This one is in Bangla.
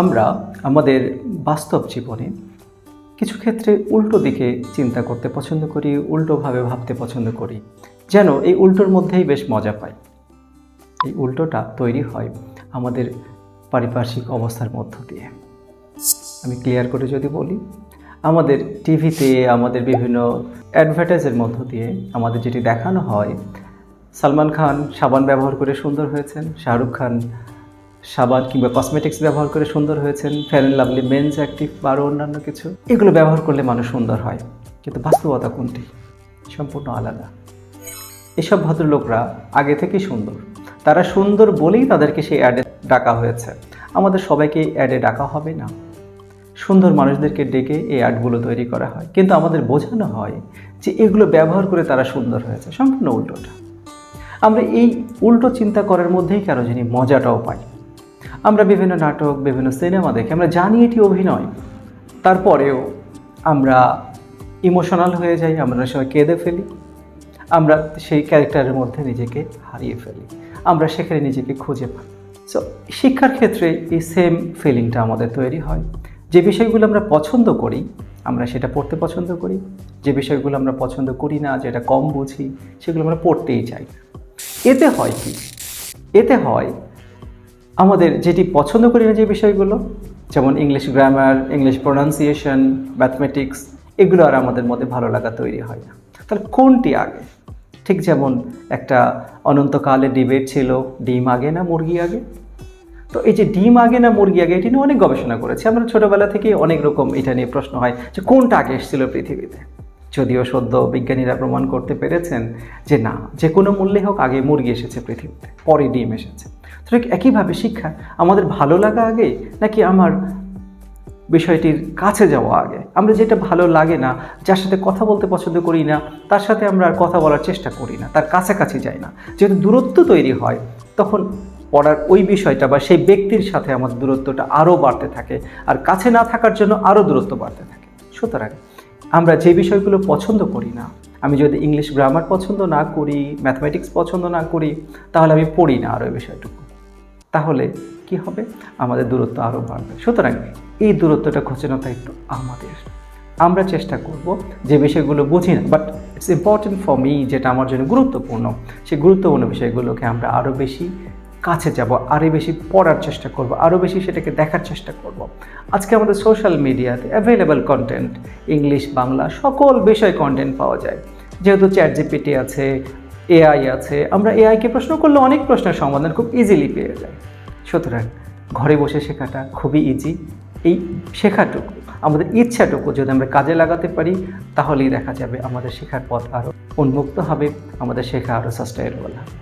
আমরা আমাদের বাস্তব জীবনে কিছু ক্ষেত্রে উল্টো দিকে চিন্তা করতে পছন্দ করি, উল্টোভাবে ভাবতে পছন্দ করি, যেন এই উল্টোর মধ্যেই বেশ মজা পাই। এই উল্টোটা তৈরি হয় আমাদের পারিপার্শ্বিক অবস্থার মধ্য দিয়ে। আমি ক্লিয়ার করে যদি বলি, আমাদের টিভিতে, আমাদের বিভিন্ন অ্যাডভার্টাইজের মধ্য দিয়ে আমাদের যেটি দেখানো হয়, সালমান খান সাবান ব্যবহার করে সুন্দর হয়েছেন, শাহরুখ খান সাবান কিংবা কসমেটিক্স ব্যবহার করে সুন্দর হয়েছেন Fair and Lovely Men's Active আরও অন্যান্য কিছু। এগুলো ব্যবহার করলে মানুষ সুন্দর হয়, কিন্তু বাস্তবতা কোনটি? সম্পূর্ণ আলাদা। এসব ভদ্রলোকরা আগে থেকেই সুন্দর। তারা সুন্দর বলেই তাদেরকে সেই অ্যাডে ডাকা হয়েছে। আমাদের সবাইকে অ্যাডে ডাকা হবে না। সুন্দর মানুষদেরকে ডেকে এই অ্যাডগুলো তৈরি করা হয়। কিন্তু আমাদের বোঝানো হয় যে এগুলো ব্যবহার করে তারা সুন্দর হয়েছে। সম্পূর্ণ উল্টোটা। আমরা এই উল্টো চিন্তা করার মধ্যেই কেন জানি মজাটাও পাই। আমরা বিভিন্ন নাটক, বিভিন্ন সিনেমা দেখে আমরা জানি এটি অভিনয়। তারপরেও আমরা ইমোশনাল হয়ে যাই, আমরা সময় কেঁদে ফেলি। আমরা সেই ক্যারেক্টারের মধ্যে নিজেকে হারিয়ে ফেলি। আমরা সেখানে নিজেকে খুঁজে পাই। সো শিক্ষার ক্ষেত্রে এই সেম ফিলিংটা আমাদের তৈরি হয়। যে বিষয়গুলো আমরা পছন্দ করি, আমরা সেটা পড়তে পছন্দ করি। যে বিষয়গুলো আমরা পছন্দ করি না, যেটা কম বুঝি, সেগুলো আমরা পড়তেই চাই। এতে হয় কি? এতে হয় আমাদের যেটি পছন্দ করি না যে বিষয়গুলো, যেমন English grammar English pronunciation mathematics এগুলো আর আমাদের মধ্যে ভালো লাগা তৈরি হয় না। তাহলে কোনটি আগে? ঠিক যেমন একটা অনন্তকালে ডিবেট ছিল, ডিম আগে না মুরগি আগে? তো এই যে ডিম আগে না মুরগি আগে, এটি নিয়ে অনেক গবেষণা করেছি। আমরা ছোটোবেলা থেকেই অনেক রকম এটা নিয়ে প্রশ্ন হয় যে কোনটা আগে এসেছিল পৃথিবীতে? যদিও সদ্য বিজ্ঞানীরা প্রমাণ করতে পেরেছেন যে না, যে কোনো মূল্যে হোক আগে মুরগি এসেছে পৃথিবীতে, পরে ডিম এসেছে। তো ঠিক একইভাবে শিক্ষা, আমাদের ভালো লাগা আগে নাকি আমার বিষয়টির কাছে যাওয়া আগে? আমরা যেটা ভালো লাগে না, যার সাথে কথা বলতে পছন্দ করি না, তার সাথে আমরা আর কথা বলার চেষ্টা করি না, তার কাছাকাছি যাই না। যেহেতু দূরত্ব তৈরি হয়, তখন পড়ার ওই বিষয়টা বা সেই ব্যক্তির সাথে আমাদের দূরত্বটা আরও বাড়তে থাকে, আর কাছে না থাকার জন্য আরও দূরত্ব বাড়তে থাকে। সুতরাং আমরা যে বিষয়গুলো পছন্দ করি না, আমি যদি ইংলিশ গ্রামার পছন্দ না করি ম্যাথমেটিক্স পছন্দ না করি, তাহলে আমি পড়ি না আর ওই বিষয়টুকু। তাহলে কি হবে? আমাদের দূরত্ব আরও বাড়বে। সুতরাং এই দূরত্বটা ঘোচানো একটু আমাদের। আমরা চেষ্টা করব যে বিষয়গুলো বুঝি না but it's important for me যেটা আমার জন্য গুরুত্বপূর্ণ, সেই গুরুত্বপূর্ণ বিষয়গুলোকে আমরা আরও বেশি কাছে যাব আরও বেশি পড়ার চেষ্টা করব আরও বেশি সেটাকে দেখার চেষ্টা করব। আজকে আমাদের সোশ্যাল মিডিয়াতে অ্যাভেলেবল কন্টেন্ট ইংলিশ বাংলা, সকল বিষয় কন্টেন্ট পাওয়া যায়। যেহেতু চ্যাট জিপিটি আছে এআই আছে, আমরা এআইকে প্রশ্ন করলে অনেক প্রশ্নের সমাধান খুব ইজিলি পেয়ে যায় সুতরাং ঘরে বসে শেখাটা খুবই ইজি এই শেখাটুকু, আমাদের ইচ্ছাটুকু যদি আমরা কাজে লাগাতে পারি, তাহলেই দেখা যাবে আমাদের শেখার পথ আরও উন্মুক্ত হবে, আমাদের শেখা আরও সাস্টেইনেবল হবে।